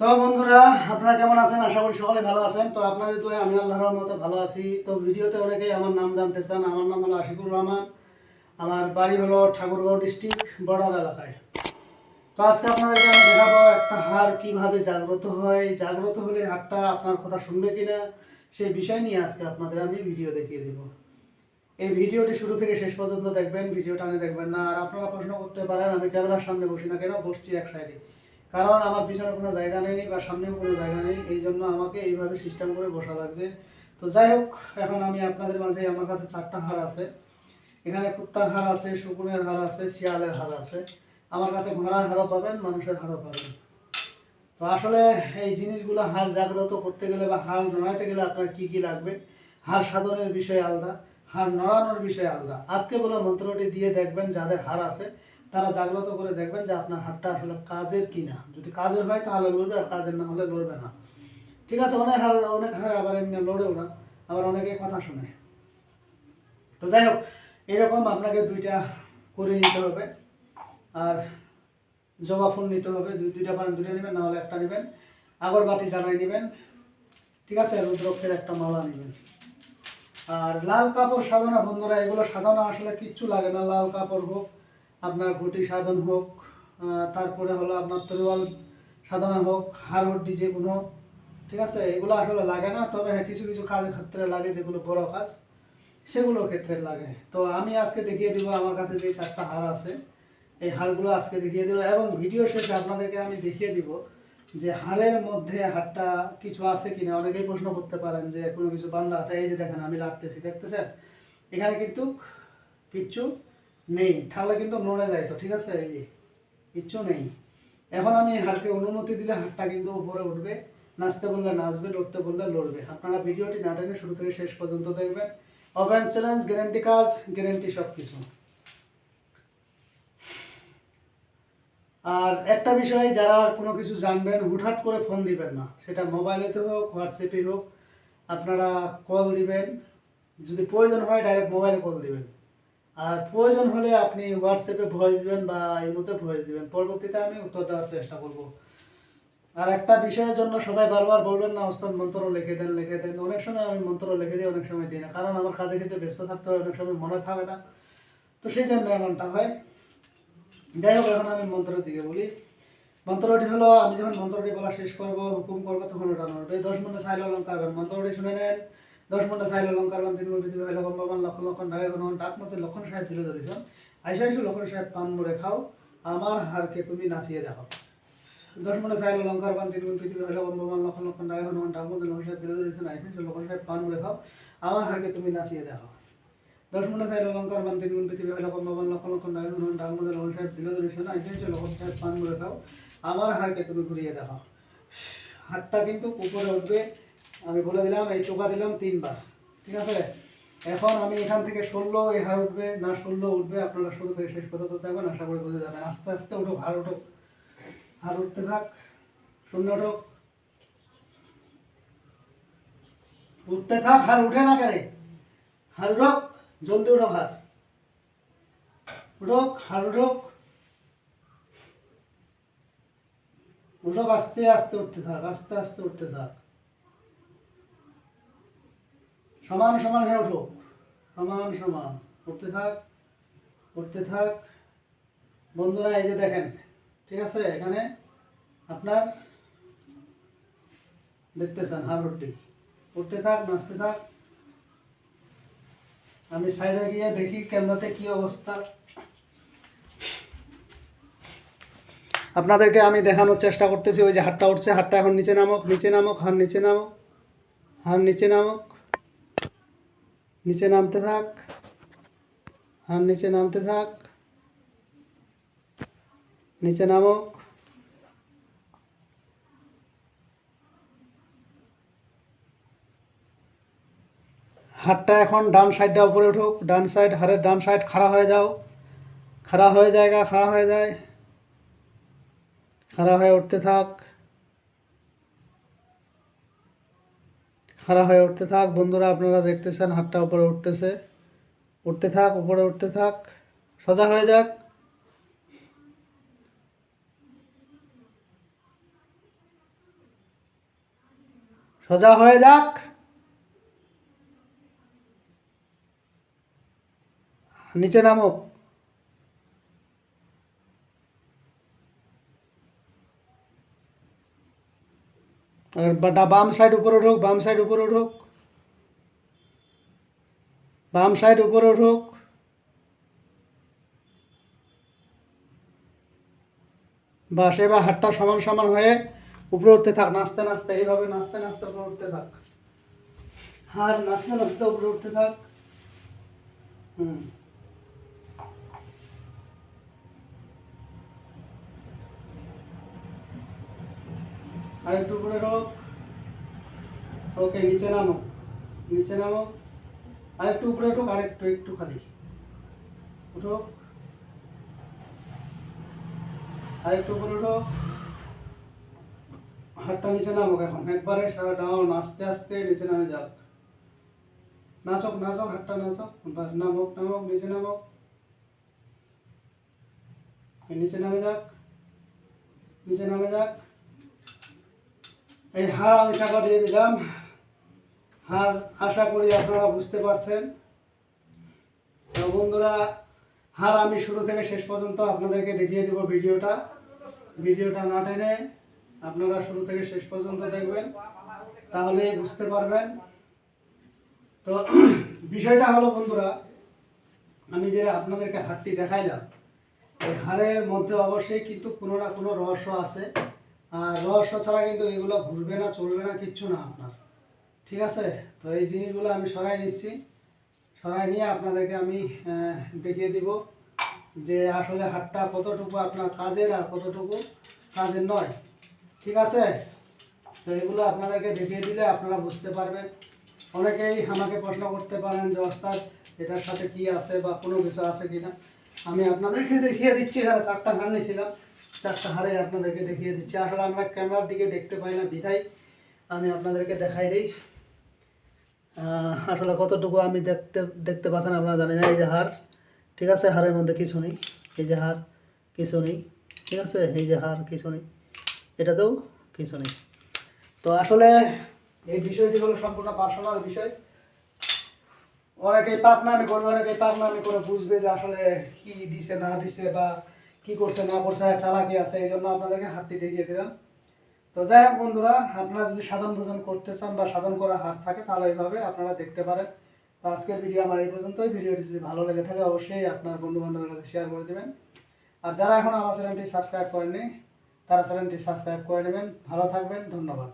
তো বন্ধুরা, আপনারা কেমন আছেন? আশা করি সকলে ভালো আছেন। তো আপনাদের তো আমি আল্লাহর মতো ভালো আছি। তো ভিডিওতে অনেকেই আমার নাম জানতে চান। আমার নাম হলো আশিকুর রহমান। আমার বাড়ি হলো ঠাকুরগাঁও ডিস্ট্রিক্ট বর্ডার এলাকায়। তো আজকে আপনাদেরকে আমি দেখাবো একটা হাড় কীভাবে জাগ্রত হয়। জাগ্রত হলে হাড়টা আপনার কথা শুনবে কিনা সেই বিষয় নিয়ে আজকে আপনাদের আমি ভিডিও দেখিয়ে দেবো। এই ভিডিওটি শুরু থেকে শেষ পর্যন্ত দেখবেন, ভিডিওটা আমি দেখবেন না। আর আপনারা প্রশ্ন করতে পারেন, আমি ক্যামেরার সামনে বসি না কেন, বসছি এক সাইডে। কারণ আমার পিছনে কোনো জায়গা নেই বা সামনেও কোনো জায়গা নেই, এই জন্য আমাকে এইভাবে সিস্টেম করে বসা লাগছে। তো যাই হোক, এখন আমি আপনাদের মাঝে আমার কাছে চারটা হার আছে। এখানে কুত্তার হার আছে, শকুনের হার আছে, শিয়ালের হার আছে। আমার কাছে ঘোড়ার হারও পাবেন, মানুষের হারও পাবেন। তো আসলে এই জিনিসগুলো হার জাগ্রত করতে গেলে বা হাল নড়াইতে গেলে আপনার কি কি লাগবে? হার সাধনের বিষয় আলাদা হার নড়ানোর বিষয় আলাদা। আজকে বলে মন্ত্রটি দিয়ে দেখবেন যাদের হার আছে তারা জাগ্রত করে দেখবেন যে আপনার হারটা আসলে কাজের কি না যদি কাজের হয় তাহলে লড়বে, আর কাজের না হলে লড়বে না। ঠিক আছে, অনেক হার অনেক হার আবার এমনি লড়েও না আবার অনেকে কথা শুনে। তো যাই হোক, এরকম আপনাকে দুইটা করে নিতে হবে, আর জবা ফুল নিতে হবে। দুই, দুইটা পারেন, দুইটা নেবেন, না হলে একটা নেবেন। আগরবাতি জ্বালাই নেবেন। ঠিক আছে, রুদ্রক্ষের একটা মালা নেবেন। আর লাল কাপড় সাধনা বন্ধুরা, এগুলো সাধনা আসলে কিচ্ছু লাগে না। লাল কাপড় হোক আপনার ঘটি সাধন হোক তারপরে হলো আপনার তরোয়াল সাধনা হোক হাড়হড্ডি যে কোনো, ঠিক আছে? এগুলো আসলে লাগে না, তবে হ্যাঁ কিছু কিছু কাজের ক্ষেত্রে লাগে, যেগুলো বড় কাজ, সেগুলোর ক্ষেত্রে লাগে। তো আমি আজকে দেখিয়ে দিব, আমার কাছে যে চারটা হার আছে, এই হাড়গুলো আজকে দেখিয়ে দেবো এবং ভিডিও শেষে আপনাদেরকে আমি দেখিয়ে দিব যে হাড়ের মধ্যে হাড়টা কিছু আছে কিনা। অনেকেই প্রশ্ন করতে পারেন যে কোনো কিছু বান্ধা আছে, এই যে দেখেন আমি লাগতেছি দেখতেছেন? এখানে কিন্তু কিচ্ছু নেই তাহলে কিন্তু নড়ে যায় তো, ঠিক আছে? এই যে, কিচ্ছু নেই। এখন আমি হাড়কে অনুমতি দিলে হাড়টা কিন্তু উপরে উঠবে, নাচতে বললে নাচবে, লড়তে বললে লড়বে। আপনারা ভিডিওটি না টেনে শুরু থেকে শেষ পর্যন্ত দেখবেন। ওপেন চ্যালেঞ্জ গ্যারেন্টি কাজ গ্যারেন্টি সব কিছু আর একটা বিষয় যারা কোনো কিছু জানবেন, হুটহাট করে ফোন দিবেন না। সেটা মোবাইলেতে হোক, হোয়াটসঅ্যাপে হোক, আপনারা কল দিবেন। যদি প্রয়োজন হয় ডাইরেক্ট মোবাইলে কল দিবেন। আর প্রয়োজন হলে আপনি হোয়াটসঅ্যাপে ভয়েস দিবেন বা মধ্যে ভয়েস দিবেন। পরবর্তীতে আমি উত্তর দেওয়ার চেষ্টা করব। আর একটা বিষয়ের জন্য সবাই বারবার বলবেন না, ওস্তাদ মন্ত্র লিখে দেন লিখে দেন। অনেক সময় আমি মন্ত্র লিখে দিই, অনেক সময় দিই না। কারণ আমার কাজে ক্ষেত্রে ব্যস্ত থাকতে হয়, অনেক সময় মনে থাকে না। তো সেই জন্য এমনটা হয়। যাই হোক, এখন আমি মন্ত্রের দিকে বলি। মন্ত্রটি হলো, আমি যখন মন্ত্রটি বলা শেষ করব, হুকুম করব, তখন ওটা নড়বে। দশ মিনিট সাইল অলঙ্কার মন্ত্রটি শুনে নেন। দশ মিনিটে সাইল অলঙ্কার তিন পৃথিবী লক্ষণ লক্ষণ ডাক মতো লক্ষণ সাহেব তুলে ধরেছ আইসা আইসু লক্ষণ সাহেব পান মুড়ে খাও, আমার হারকে তুমি নাচিয়ে দেখো। দশ মিনিটে সাইল অলঙ্কার বান তিন পৃথিবী লক্ষণ বাবান লক্ষণ লক্ষণ ঢাকে কোনো ডাক মতো লক্ষণ সাহেব তুলে ধরেছ আইসা আইসু লক্ষণ সাহেব পান মুড়ে খাও, আমার হারকে তুমি নাচিয়ে দেখো। দশ মিনিট সাইল অলঙ্কার বান তিন গুণ পৃথিবী বাবান লক্ষণ লক্ষণ ঢাকে কোনো ডাক মতো লক্ষণ সাহেব তুলে ধরেছ আইসু লক্ষণ সাহেব পান মুড়ে খাও, আমার হাড়কে তুমি ঘুরিয়ে দেখো। হাড়টা কিন্তু উপরে উঠবে আমি বলে দিলাম, এই টোকা দিলাম তিনবার। ঠিক আছে? এখন আমি এখান থেকে সরলেও এই হাড় উঠবে, না সরলেও উঠবে, আপনারা শুরু থেকে শেষ পর্যন্ত দেখবেন, আশা করি বুঝে যাবেন। আস্তে আস্তে উঠুক হাড় উঠুক। হাড় উঠতে থাক। শূন্য উঠুক। উঠতে থাক হাড় উঠে না কেন হাড় উঠোক, জলদি উঠোক হাড় উঠোক হাড় উঠোক। উঠোক, আস্তে আস্তে উঠতে থাক, আস্তে আস্তে উঠতে থাক। সমান সমান হয়ে উঠো সমান সমান। উঠতে থাক উঠতে থাক। বন্ধুরা, এই যে দেখেন, ঠিক আছে? এখানে আপনার দেখতেছেন হাড়টি উঠতে থাক, নাচতে থাক। আমি সাইডে গিয়ে দেখি ক্যামেরাতে কি অবস্থা। আপনাদেরকে আমি দেখানোর চেষ্টা করতেছি। ওই যে হাতটা উঠছে হাতটা এখন নিচে নামক নিচে নামক হার নিচে নামক হার নিচে নামক। নিচে নামতে থাক। হাত নিচে নামতে থাক। নিচে নামক। হাতটা এখন ডান সাইডটা উপরে উঠুক। ডান সাইড হাড়ের ডান সাইড খাড়া হয়ে যাও। খাড়া হয়ে জায়গা খাড়া হয়ে যায়। খাড়া হয়ে উঠতে থাক। খাড়া হয়ে উঠতে থাক। বন্ধুরা, আপনারা দেখতেছেন হাতটা উপরে উঠতেছে। উঠতে থাক, উপরে উঠতে থাক। সোজা হয়ে যাক। সোজা হয়ে যাক। নিচে নামুক। বাম সাইড উপরে উঠুক বাম সাইড উপরে উঠুক বাম সাইড উপরে উঠুক বাস এবার হাতটা সমান সমান হয়ে উপরে উঠতে থাক, নাচতে নাচতে, এইভাবে নাচতে নাচতে উপরে উঠতে থাক। আর নাচতে নাচতে উপরে উঠতে থাক। হুম। আর একটু উপরে হোক ওকে নিচে নামো। নিচে নামো। আর একটু উপরে উঠুক, আর একটু একটু খালি। উঠো। আর একটু উপরে উঠো। হাতটা নিচে নামুক এখন। একবারে সারা ডাউন আস্তে আস্তে নিচে নামে যাক। নাচক নাচক, হাতটা নাচক। বাস, নামক নামক, নিচে নামক। নিচে নামে যাক। নিচে নামে যাক। এই হার আমি চাপা দিয়ে দিলাম। হার আশা করি আপনারা বুঝতে পারছেন। তো বন্ধুরা, হার আমি শুরু থেকে শেষ পর্যন্ত আপনাদেরকে দেখিয়ে দেবো ভিডিওটা। ভিডিওটা না টেনে আপনারা শুরু থেকে শেষ পর্যন্ত দেখবেন, তাহলে বুঝতে পারবেন। তো বিষয়টা হলো বন্ধুরা, আমি যে আপনাদেরকে হারটি দেখাইলাম, এই হারের মধ্যে অবশ্যই কিন্তু কোনো না কোনো রহস্য আছে। রহস্য ছাড়া কিন্তু এগুলো ঘুরবে না, চলবে না, কিচ্ছু না আপনার। ঠিক আছে? তো এই জিনিসগুলো আমি সরাই নিচ্ছি। সরাই নিয়ে আপনাদেরকে আমি দেখিয়ে দিব যে আসলে হাটটা কতটুকু আপনার কাজের আর কতটুকু কাজের নয়। ঠিক আছে? তো এগুলো আপনাদেরকে দেখিয়ে দিলে আপনারা বুঝতে পারবেন। অনেকেই আমাকে প্রশ্ন করতে পারেন যে, ওস্তাদ, এটার সাথে কি আছে বা কোনো কিছু আছে কি না আমি আপনাদেরকে দেখিয়ে দিচ্ছি এখানে চারটা হার নিয়েছিলাম। চারটা হারে আপনাদেরকে দেখিয়ে দিচ্ছি। আসলে আমরা ক্যামেরার দিকে দেখতে পাই না বিধাই আমি আপনাদেরকে দেখাই দিই। আসলে কতটুকু আমি দেখতে দেখতে পাচ্ছেন আপনারা জানি না, এই যে হার ঠিক আছে? হারের মধ্যে কিছু নেই, এই যে হার কিছু নেই, ঠিক আছে? এই যে হার কিছু নেই, এটাতেও কিছু নেই। তো আসলে এই বিষয়টি হলো সম্পূর্ণ পার্সোনাল বিষয়। অনেকেই পাকনামি করবে, অনেকেই পাকনামি করে বুঝবে যে আসলে কি দিছে, না দিছে, বা কি করছে, না করছে চালাকি আছে, এই জন্য আপনাদেরকে হাতটি দেখিয়ে দিলাম। তো যাই হোক বন্ধুরা, আপনারা যদি সাধন ভোজন করতে চান বা সাধন করা হাত থাকে, তাহলে এইভাবে আপনারা দেখতে পারেন। তো আজকের ভিডিও আমার এই পর্যন্তই। ভিডিওটি যদি ভালো লেগে থাকে, অবশ্যই আপনার বন্ধু বান্ধবের কাছে শেয়ার করে দেবেন। আর যারা এখন আমার চ্যানেলটি সাবস্ক্রাইব করেননি, তারা চ্যানেলটি সাবস্ক্রাইব করে নেবেন। ভালো থাকবেন, ধন্যবাদ।